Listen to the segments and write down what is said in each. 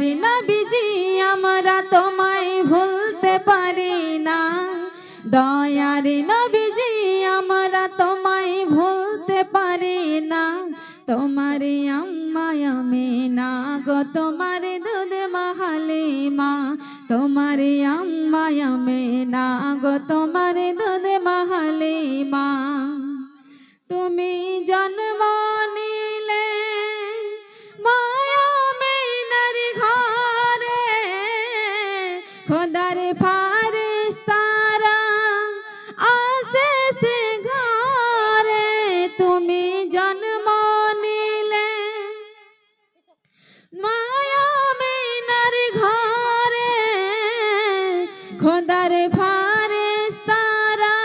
দয়ার নবীজি আমরা তোমায় ভুলতে পারি না। দয়ার নবীজি, আমরা তোমায় ভুলতে পারি না। তোমার আমি না গো তোমার দুধ মহালি মা তোমার আমি না গো তোমার খোদার ফারিস তারা আসে সে ঘরে তুমি জন্ম নিলে। মায়া মেনার ঘরে খোদার ফারিস তারা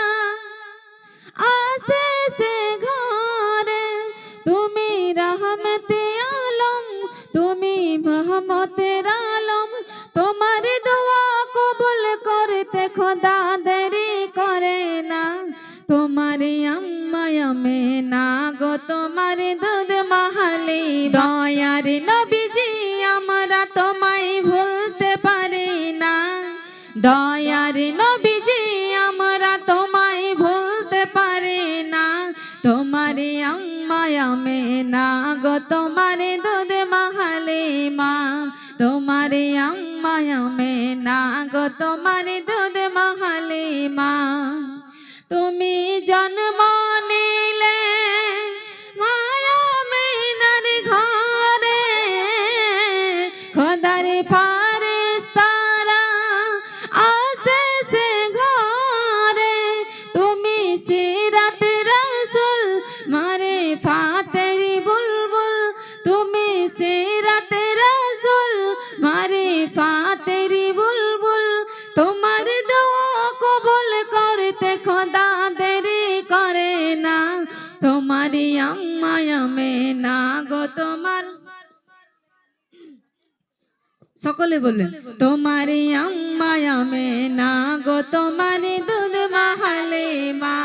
আসে সে ঘরে তুমি রহমতে আলম, তুমি মহমতের আলম করতে খোদা দেরি করে না। তোমার আম্মায়ামে না গো তোমার দুধ মাহালি। দয়ার নবীজি, আমরা তোমায় ভুলতে পারি না। দয়ার নবীজি, আমরা তোমায় ভুলতে পারি না। তোমার আম্মায়ামে না গো তোমার দুধ মাহালে মা। তোমার আম্মায়ামে না গো তোমার দুধ মহালে মা তুমি জন্ম নিলে মায়া নার ঘরে, খোদার ফারিস তোমারি আম্মায়ামে না গো তোমার। সকলে বললেন তোমারি আম্মায়ামে না গো তোমারি দুধ মাহালে মা।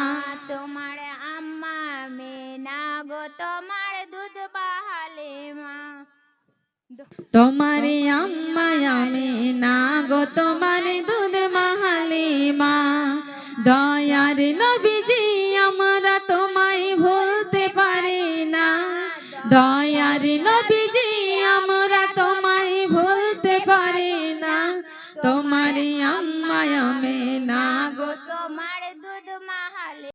তোমার আম্মা মেনা গো তোমার দুধ বাহালে মা। তোমারি আম্মায়ামে না গো তোমারি দয়ার নবীজি আমরা তোমায় ভুলতে পারি না। দয়ার নবীজি আমরা তোমায় ভুলতে পারি না। তোমারই আম্মায় না গো। তোমার দুধ মাহালে